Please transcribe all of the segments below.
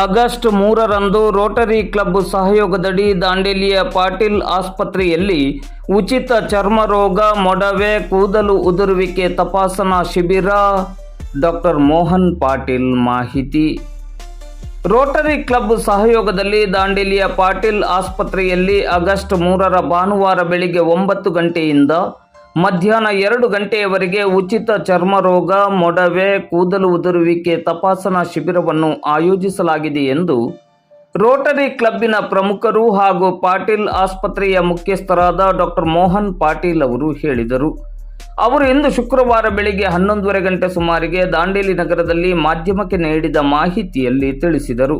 August ಮೂರರಂದು Rotary Club ಸಹಯೋಗದಡಿ ದಾಂಡೇಲಿಯ ಪಾಟೀಲ್ ಆಸ್ಪತ್ರೆಯಲ್ಲಿ ಉಚಿತ ಚರ್ಮ ರೋಗ ಮೊಡವೆ, ಕೂದಲು ಉದುರುವಿಕೆ ತಪಾಸಣಾ ಶಿಬಿರ, ಡಾಕ್ಟರ್ ಮೋಹನ್ ಪಾಟೀಲ್ ಮಾಹಿತಿ. ರೋಟರಿ ಕ್ಲಬ್ ಸಹಯೋಗದಲ್ಲಿ ದಾಂಡೇಲಿಯ ಪಾಟೀಲ್ ಆಸ್ಪತ್ರೆಯಲ್ಲಿ ಆಗಸ್ಟ್ ಮೂರರ ಭಾನುವಾರ ಬೆಳಿಗ್ಗೆ ಒಂಬತ್ತು ಗಂಟೆಯಿಂದ ಮಧ್ಯಾಹ್ನ ಎರಡು ಗಂಟೆಯವರೆಗೆ ಉಚಿತ ಚರ್ಮರೋಗ, ಮೊಡವೆ, ಕೂದಲು ಉದುರುವಿಕೆ ತಪಾಸಣಾ ಶಿಬಿರವನ್ನು ಆಯೋಜಿಸಲಾಗಿದೆ ಎಂದು ರೋಟರಿ ಕ್ಲಬ್ಬಿನ ಪ್ರಮುಖರು ಹಾಗೂ ಪಾಟೀಲ್ ಆಸ್ಪತ್ರೆಯ ಮುಖ್ಯಸ್ಥರಾದ ಡಾಕ್ಟರ್ ಮೋಹನ್ ಪಾಟೀಲ್ ಅವರು ಹೇಳಿದರು. ಅವರು ಇಂದು ಶುಕ್ರವಾರ ಬೆಳಿಗ್ಗೆ ಹನ್ನೊಂದುವರೆ ಗಂಟೆ ಸುಮಾರಿಗೆ ದಾಂಡೇಲಿ ನಗರದಲ್ಲಿ ಮಾಧ್ಯಮಕ್ಕೆ ನೀಡಿದ ಮಾಹಿತಿಯಲ್ಲಿ ತಿಳಿಸಿದರು.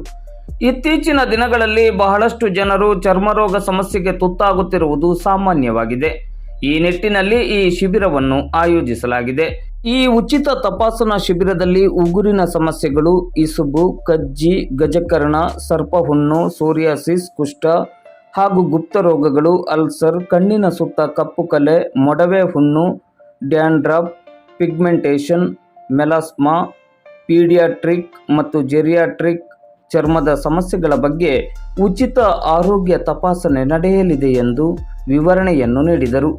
ಇತ್ತೀಚಿನ ದಿನಗಳಲ್ಲಿ ಬಹಳಷ್ಟು ಜನರು ಚರ್ಮರೋಗ ಸಮಸ್ಯೆಗೆ ತುತ್ತಾಗುತ್ತಿರುವುದು ಸಾಮಾನ್ಯವಾಗಿದೆ. ಈ ನಿಟ್ಟಿನಲ್ಲಿ ಈ ಶಿಬಿರವನ್ನು ಆಯೋಜಿಸಲಾಗಿದೆ. ಈ ಉಚಿತ ತಪಾಸಣಾ ಶಿಬಿರದಲ್ಲಿ ಉಗುರಿನ ಸಮಸ್ಯೆಗಳು, ಇಸುಬು, ಕಜ್ಜಿ, ಗಜಕರ್ಣ, ಸರ್ಪಹುಣ್ಣು, ಸೋರಿಯಾಸಿಸ್, ಕುಷ್ಠ ಹಾಗೂ ಗುಪ್ತ ರೋಗಗಳು, ಅಲ್ಸರ್, ಕಣ್ಣಿನ ಸುತ್ತ ಕಪ್ಪು ಕಲೆ, ಮೊಡವೆ ಹುಣ್ಣು, ಡ್ಯಾಂಡ್ರಫ್, ಪಿಗ್ಮೆಂಟೇಷನ್, ಮೆಲಾಸ್ಮಾ, ಪೀಡಿಯಾಟ್ರಿಕ್ ಮತ್ತು ಜೆರಿಯಾಟ್ರಿಕ್ ಚರ್ಮದ ಸಮಸ್ಯೆಗಳ ಬಗ್ಗೆ ಉಚಿತ ಆರೋಗ್ಯ ತಪಾಸಣೆ ನಡೆಯಲಿದೆ ಎಂದು ವಿವರಣೆಯನ್ನು ನೀಡಿದರು.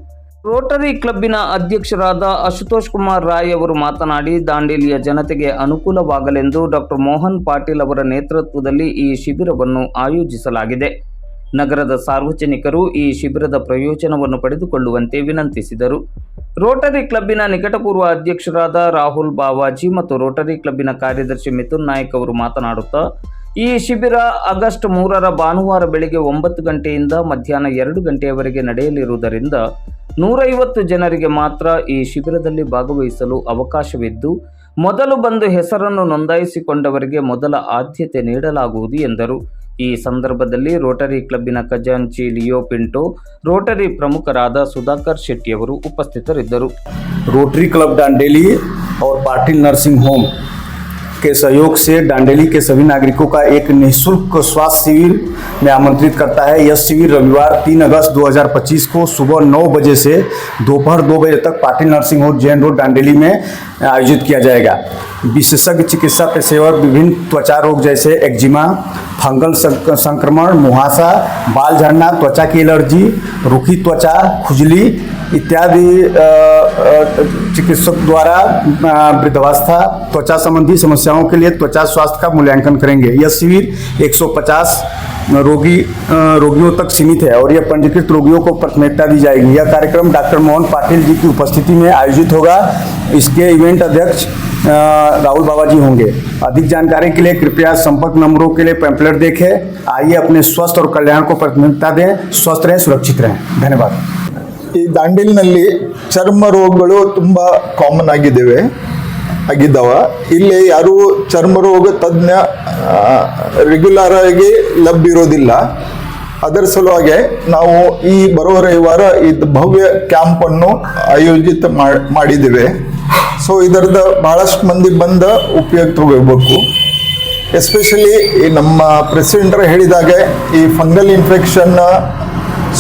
ರೋಟರಿ ಕ್ಲಬ್ಬಿನ ಅಧ್ಯಕ್ಷರಾದ ಅಶುತೋಷ್ ಕುಮಾರ್ ರಾಯ್ ಅವರು ಮಾತನಾಡಿ, ದಾಂಡೇಲಿಯ ಜನತೆಗೆ ಅನುಕೂಲವಾಗಲೆಂದು ಡಾಕ್ಟರ್ ಮೋಹನ್ ಪಾಟೀಲ್ ಅವರ ನೇತೃತ್ವದಲ್ಲಿ ಈ ಶಿಬಿರವನ್ನು ಆಯೋಜಿಸಲಾಗಿದೆ. ನಗರದ ಸಾರ್ವಜನಿಕರು ಈ ಶಿಬಿರದ ಪ್ರಯೋಜನವನ್ನು ಪಡೆದುಕೊಳ್ಳುವಂತೆ ವಿನಂತಿಸಿದರು. ರೋಟರಿ ಕ್ಲಬ್ಬಿನ ನಿಕಟಪೂರ್ವ ಅಧ್ಯಕ್ಷರಾದ ರಾಹುಲ್ ಬಾವಾಜಿ ಮತ್ತು ರೋಟರಿ ಕ್ಲಬ್ಬಿನ ಕಾರ್ಯದರ್ಶಿ ಮಿಥುನ್ ನಾಯಕ್ ಅವರು ಮಾತನಾಡುತ್ತಾ ಈ ಶಿಬಿರ ಆಗಸ್ಟ್ ಮೂರರ ಭಾನುವಾರ ಬೆಳಿಗ್ಗೆ ಒಂಬತ್ತು ಗಂಟೆಯಿಂದ ಮಧ್ಯಾಹ್ನ ಎರಡು ಗಂಟೆಯವರೆಗೆ ನಡೆಯಲಿರುವುದರಿಂದ ನೂರೈವತ್ತು ಜನರಿಗೆ ಮಾತ್ರ ಈ ಶಿಬಿರದಲ್ಲಿ ಭಾಗವಹಿಸಲು ಅವಕಾಶವಿದ್ದು, ಮೊದಲು ಬಂದು ಹೆಸರನ್ನು ನೋಂದಾಯಿಸಿಕೊಂಡವರಿಗೆ ಮೊದಲ ಆದ್ಯತೆ ನೀಡಲಾಗುವುದು ಎಂದರು. ಈ ಸಂದರ್ಭದಲ್ಲಿ ರೋಟರಿ ಕ್ಲಬ್ಬಿನ ಖಜಾಂಚಿ ಲಿಯೋ ಪಿಂಟೋ, ರೋಟರಿ ಪ್ರಮುಖರಾದ ಸುಧಾಕರ್ ಶೆಟ್ಟಿಯವರು ಉಪಸ್ಥಿತರಿದ್ದರು. ರೋಟರಿ ಕ್ಲಬ್ ದಾಂಡೇಲಿ, ಅವ್ರ ಪಾಟೀಲ್ ನರ್ಸಿಂಗ್ ಹೋಮ್ के सहयोग से डांडेली के सभी नागरिकों का एक निःशुल्क स्वास्थ्य शिविर में आमंत्रित करता है। यह शिविर रविवार 3 अगस्त 2025 को सुबह 9 बजे से दोपहर 2 बजे तक Patil nursing home Jain road Dandeli में आयोजित किया जाएगा। विशेषज्ञ चिकित्सा पेशेवर, विभिन्न त्वचा रोग जैसे एक्जिमा, फंगल संक्रमण, मुहासा, बाल झड़ना, त्वचा की एलर्जी, रूखी त्वचा, खुजली इत्यादि चिकित्सक द्वारा वृद्धावस्था, त्वचा संबंधी समस्याओं के लिए त्वचा स्वास्थ्य का मूल्यांकन करेंगे। यह शिविर 150 रोगी रोगियों तक सीमित है और यह पंजीकृत रोगियों को प्राथमिकता दी जाएगी। यह कार्यक्रम डॉक्टर मोहन पाटिल जी की उपस्थिति में आयोजित होगा। इसके इवेंट अध्यक्ष राहुल बाबा जी होंगे। अधिक जानकारी के लिए कृपया संपर्क नंबरों के लिए पैम्पलेट देखें। आइए अपने स्वस्थ और कल्याण को प्राथमिकता दें। स्वस्थ रहें, सुरक्षित रहें। धन्यवाद। ಈ ದಾಂಡೇಲಿನಲ್ಲಿ ಚರ್ಮ ರೋಗಗಳು ತುಂಬ ಕಾಮನ್ ಆಗಿದ್ದಾವೆ, ಆಗಿದ್ದಾವ. ಇಲ್ಲಿ ಯಾರು ಚರ್ಮ ರೋಗ ತಜ್ಞ ರೆಗ್ಯುಲರ್ ಆಗಿ ಲಭ್ಯ ಇರೋದಿಲ್ಲ. ಅದರ ಸಲುವಾಗಿ ನಾವು ಈ ಬರುವ ರವಿವಾರ ಈ ಭವ್ಯ ಕ್ಯಾಂಪನ್ನು ಆಯೋಜಿತ ಮಾಡಿದ್ದೇವೆ. ಸೊ ಇದರದ ಬಹಳಷ್ಟು ಮಂದಿ ಬಂದ ಉಪಯೋಗ ತಗೋಬೇಕು. ಎಸ್ಪೆಷಲಿ ಈ ನಮ್ಮ ಪ್ರೆಸಿಡೆಂಟರ್ ಹೇಳಿದಾಗೆ ಈ ಫಂಗಲ್ ಇನ್ಫೆಕ್ಷನ್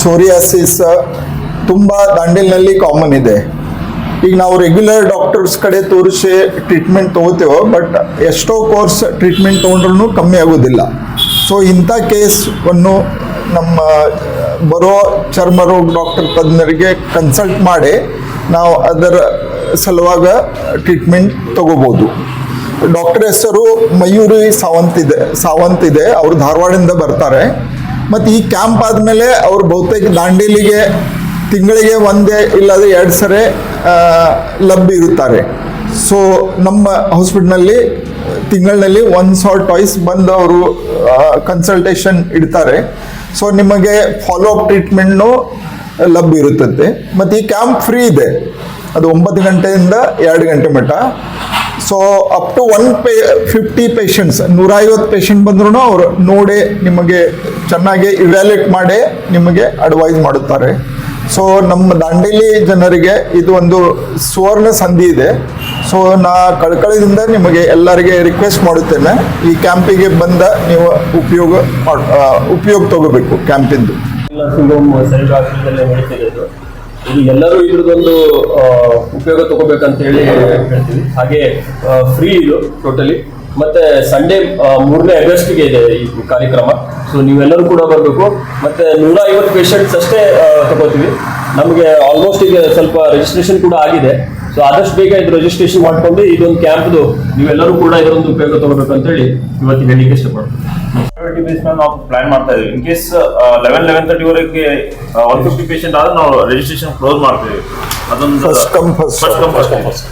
ಸೋರಿಯಾಸಿಸ್ ತುಂಬ ದಾಂಡೇಲಿನಲ್ಲಿ ಕಾಮನ್ ಇದೆ. ಈಗ ನಾವು ರೆಗ್ಯುಲರ್ ಡಾಕ್ಟರ್ಸ್ ಕಡೆ ತೋರಿಸಿ ಟ್ರೀಟ್ಮೆಂಟ್ ತಗೋತೇವೆ ಬಟ್ ಎಷ್ಟೋ ಕೋರ್ಸ್ ಟ್ರೀಟ್ಮೆಂಟ್ ತೊಗೊಂಡ್ರೂ ಕಮ್ಮಿ ಆಗೋದಿಲ್ಲ. ಸೊ ಇಂಥ ಕೇಸನ್ನು ನಮ್ಮ ಬರೋ ಚರ್ಮ ರೋಗ ಡಾಕ್ಟರ್ ತಜ್ಞರಿಗೆ ಕನ್ಸಲ್ಟ್ ಮಾಡಿ ನಾವು ಅದರ ಸಲುವಾಗ ಟ್ರೀಟ್ಮೆಂಟ್ ತಗೋಬೋದು. ಡಾಕ್ಟರ್ ಹೆಸರು ಮಯೂರಿ ಸಾವಂತ್ ಇದೆ ಸಾವಂತ್ ಇದೆ. ಅವರು ಧಾರವಾಡದಿಂದ ಬರ್ತಾರೆ. ಮತ್ತು ಈ ಕ್ಯಾಂಪ್ ಆದಮೇಲೆ ಅವರು ಬಹುತೇಕ ದಾಂಡೇಲಿಗೆ ತಿಂಗಳಿಗೆ ಒಂದೇ ಇಲ್ಲದೆ ಎರಡು ಸರಿ ಲಭ್ಯ ಇರುತ್ತಾರೆ. ಸೊ ನಮ್ಮ ಹಾಸ್ಪಿಟ್ಲ್ನಲ್ಲಿ ತಿಂಗಳಿನಲ್ಲಿ ಒನ್ ಆರ್ ಟಾಯ್ಸ್ ಬಂದು ಅವರು ಕನ್ಸಲ್ಟೇಷನ್ ಇಡ್ತಾರೆ. ಸೊ ನಿಮಗೆ ಫಾಲೋ ಅಪ್ ಟ್ರೀಟ್ಮೆಂಟ್ನು ಲಭ್ಯ ಇರುತ್ತದೆ ಮತ್ತು ಈ ಕ್ಯಾಂಪ್ ಫ್ರೀ ಇದೆ. ಅದು ಒಂಬತ್ತು ಗಂಟೆಯಿಂದ ಎರಡು ಗಂಟೆ ಮಟ್ಟ. ಸೊ ಅಪ್ ಟು ಒನ್ ಪೇ ಫಿಫ್ಟಿ ಪೇಷಂಟ್ಸ್ ನೂರೈವತ್ತು ಪೇಷಂಟ್ ಬಂದ್ರೂ ಅವರು ನೋಡಿ ನಿಮಗೆ ಚೆನ್ನಾಗಿ ಇವ್ಯಾಲ್ಯೂಟ್ ಮಾಡಿ ನಿಮಗೆ ಅಡ್ವೈಸ್ ಮಾಡುತ್ತಾರೆ. ಸೊ ನಮ್ಮ ದಾಂಡೇಲಿ ಜನರಿಗೆ ಇದು ಒಂದು ಸುವರ್ಣ ಸಂಧಿ ಇದೆ. ಸೊ ನಾ ಕಳ್ಕಳದಿಂದ ನಿಮಗೆ ಎಲ್ಲರಿಗೆ ರಿಕ್ವೆಸ್ಟ್ ಮಾಡುತ್ತೇನೆ. ಈ ಕ್ಯಾಂಪಿಗೆ ಬಂದ ನೀವು ಉಪಯೋಗ ಉಪಯೋಗ ತಗೋಬೇಕು ಕ್ಯಾಂಪಿಂದು ಇದು ಎಲ್ಲರೂ ಇದ್ರದ್ದೊಂದು ಆ, ಉಪಯೋಗ ತಗೋಬೇಕಂತ ಹೇಳಿ ಹೇಳ್ತೀವಿ. ಹಾಗೆ ಫ್ರೀ ಇದು ಟೋಟಲಿ ಮತ್ತೆ ಸಂಡೇ ಮೂರನೇ ಆಗಸ್ಟ್ಗೆ ಇದೆ ಈ ಕಾರ್ಯಕ್ರಮ. ಸೊ ನೀವೆಲ್ಲರೂ ಕೂಡ ಬರಬೇಕು. ಮತ್ತೆ ನೂರ ಐವತ್ತು ಪೇಷಂಟ್ಸ್ ಅಷ್ಟೇ ತಗೋತೀವಿ. ನಮಗೆ ಆಲ್ಮೋಸ್ಟ್ ಈಗ ಸ್ವಲ್ಪ ರಿಜಿಸ್ಟ್ರೇಷನ್ ಕೂಡ ಆಗಿದೆ. ಸೊ ಆದಷ್ಟು ಬೇಗ ಇದು ರಿಜಿಸ್ಟ್ರೇಷನ್ ಮಾಡ್ಕೊಂಡು ಇದೊಂದು ಕ್ಯಾಂಪ್ದು ನೀವೆಲ್ಲರೂ ಕೂಡ ಇದೊಂದು ಉಪಯೋಗ ತಗೋಬೇಕು ಅಂತ ಹೇಳಿ ಇವತ್ತು ಹೇಳಿಕ್ಕೆ ಇಷ್ಟಪಡ್ತೀನಿ. ಟ್ವೆಂಟಿ ಬೇಸ್ ಮೇಲೆ ನಾವು ಪ್ಲಾನ್ ಮಾಡ್ತಾ ಇದ್ದೀವಿ in case eleven eleven thirty ವರೆಗೆ ಒನ್ ಫಿಫ್ಟಿ ಪೇಷಂಟ್ ಆದ್ರೆ ನಾವು ರಿಜಿಸ್ಟ್ರೇಷನ್ ಕ್ಲೋಸ್ ಮಾಡ್ತೀವಿ. ಅದೊಂದು first come first first first come serve. First